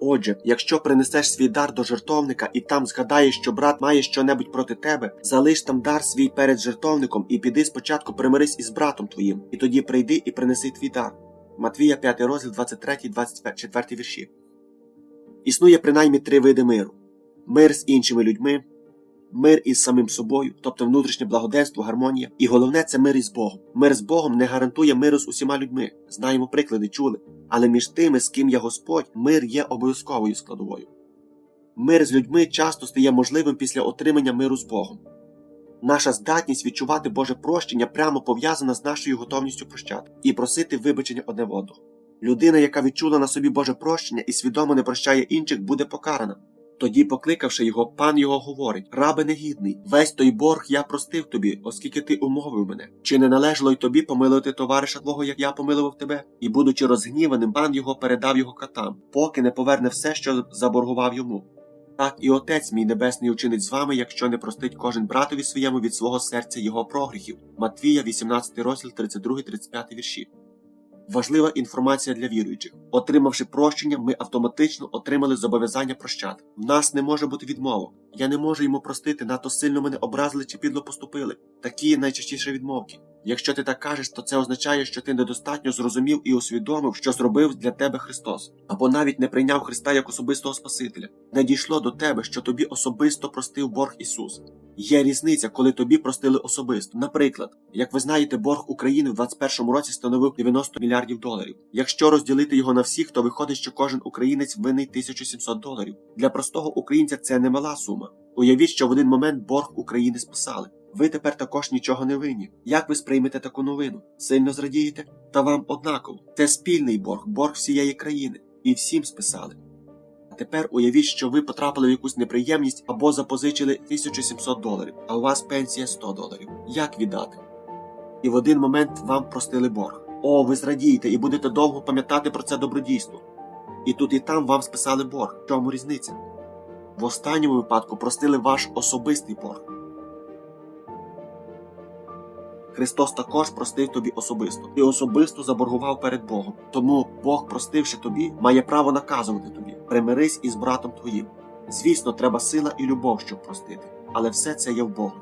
Отже, якщо принесеш свій дар до жертовника і там згадаєш, що брат має щонебудь проти тебе, залиш там дар свій перед жертовником і піди спочатку примирись із братом твоїм, і тоді прийди і принеси твій дар. Матвія 5 розділ 23, 24 вірші. Існує принаймні три види миру: мир з іншими людьми, мир із самим собою, тобто внутрішнє благоденство, гармонія. І головне це мир із Богом. Мир з Богом не гарантує миру з усіма людьми. Знаємо приклади, чули. Але між тими, з ким є Господь, мир є обов'язковою складовою. Мир з людьми часто стає можливим після отримання миру з Богом. Наша здатність відчувати Боже прощення прямо пов'язана з нашою готовністю прощати і просити вибачення одне в одного. Людина, яка відчула на собі Боже прощення і свідомо не прощає інших, буде покарана. Тоді, покликавши його, пан його говорить: Рабе негідний, весь той борг я простив тобі, оскільки ти умовив мене. Чи не належало й тобі помилувати товариша твого, як я помилував тебе? І, будучи розгніваним, пан його передав його катам, поки не поверне все, що заборгував йому. Так і Отець мій Небесний учинить з вами, якщо не простить кожен братові своєму від свого серця його прогріхів. Матвія, 18 розділ, 32-35 вірші. Важлива інформація для віруючих. Отримавши прощення, ми автоматично отримали зобов'язання прощати. В нас не може бути відмовок. Я не можу йому простити, надто сильно мене образили чи підло поступили. Такі найчастіше відмовки. Якщо ти так кажеш, то це означає, що ти недостатньо зрозумів і усвідомив, що зробив для тебе Христос, або навіть не прийняв Христа як особистого Спасителя. Не дійшло до тебе, що тобі особисто простив борг Ісус. Є різниця, коли тобі простили особисто. Наприклад, як ви знаєте, борг України в 2021 році становив 90 мільярдів доларів. Якщо розділити його на всіх, то виходить, що кожен українець винний 1700 доларів. Для простого українця це немала сума. Уявіть, що в один момент борг України списали. Ви тепер також нічого не винні. Як ви сприймете таку новину? Сильно зрадієте? Та вам однаково. Це спільний борг, борг всієї країни. І всім списали. А тепер уявіть, що ви потрапили в якусь неприємність або запозичили 1700 доларів, а у вас пенсія 100 доларів. Як віддати? І в один момент вам простили борг. О, ви зрадієте і будете довго пам'ятати про це добродійство. І тут і там вам списали борг. В чому різниця? В останньому випадку простили ваш особистий борг. Христос також простив тобі особисто і особисто заборгував перед Богом. Тому Бог, простивши тобі, має право наказувати тобі: примирись із братом твоїм. Звісно, треба сила і любов, щоб простити, але все це є в Богу.